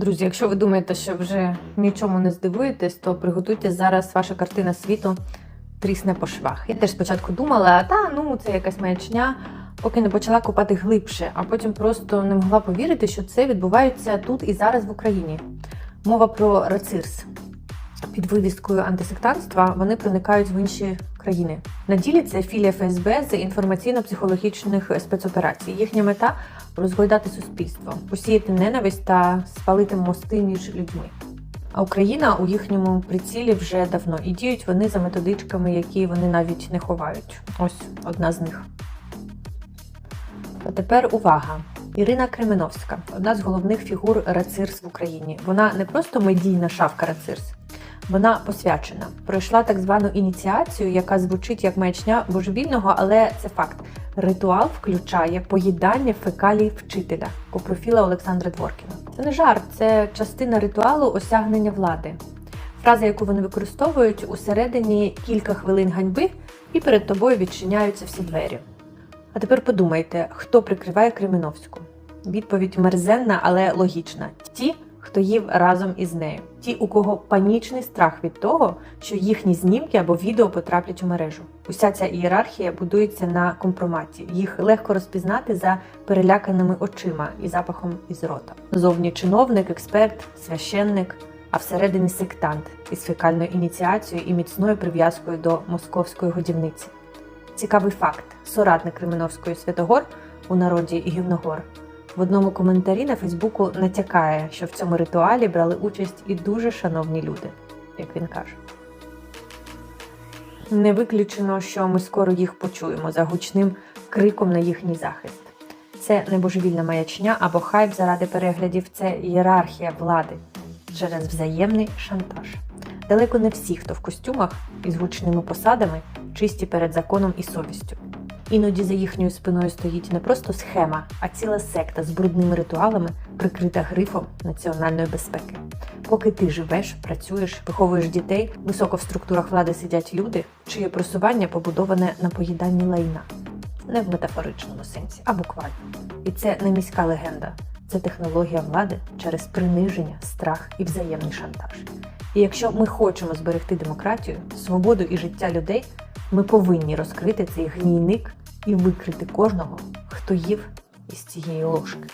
Друзі, якщо ви думаєте, що вже нічому не здивуєтесь, то приготуйте зараз ваша картина світу трісне по швах. Я теж спочатку думала, та ну це якась маячня, поки не почала копати глибше, а потім просто не могла повірити, що це відбувається тут і зараз в Україні. Мова про рацирс. Під вивісткою антисектантства вони проникають в інші країни. На ділі це філія ФСБ з інформаційно-психологічних спецоперацій. Їхня мета розгойдати суспільство, посіяти ненависть та спалити мости між людьми. А Україна у їхньому прицілі вже давно і діють вони за методичками, які вони навіть не ховають. Ось одна з них. А тепер увага. Ірина Кременовська, одна з головних фігур Рацирс в Україні. Вона не просто медійна шавка Рацирс, вона посвячена. Пройшла так звану ініціацію, яка звучить як маячня божевільного, але це факт. Ритуал включає поїдання фекалій вчителя копрофіла Олександра Дворкіна. Це не жарт, це частина ритуалу осягнення влади. Фраза, яку вони використовують усередині кілька хвилин ганьби, і перед тобою відчиняються всі двері. А тепер подумайте, хто прикриває Кременовську? Відповідь мерзенна, але логічна: ті, хто їв разом із нею, ті, у кого панічний страх від того, що їхні знімки або відео потраплять у мережу. Уся ця ієрархія будується на компроматі. Їх легко розпізнати за переляканими очима і запахом із рота. Зовні чиновник, експерт, священник, а всередині сектант із фекальною ініціацією і міцною прив'язкою до московської годівниці. Цікавий факт: соратник Кременовської Святогор у народі Гівногор в одному коментарі на Фейсбуку натякає, що в цьому ритуалі брали участь і дуже шановні люди, як він каже. Не виключено, що ми скоро їх почуємо за гучним криком на їхній захист. Це не божевільна маячня або хайп заради переглядів, це ієрархія влади через взаємний шантаж. Далеко не всі, хто в костюмах із гучними посадами, чисті перед законом і совістю. Іноді за їхньою спиною стоїть не просто схема, а ціла секта з брудними ритуалами, прикрита грифом національної безпеки. Поки ти живеш, працюєш, виховуєш дітей, високо в структурах влади сидять люди, чиє просування побудоване на поїданні лайна, не в метафоричному сенсі, а буквально. І це не міська легенда, це технологія влади через приниження, страх і взаємний шантаж. І якщо ми хочемо зберегти демократію, свободу і життя людей, ми повинні розкрити цей гнійник і викрити кожного, хто їв із цієї ложки.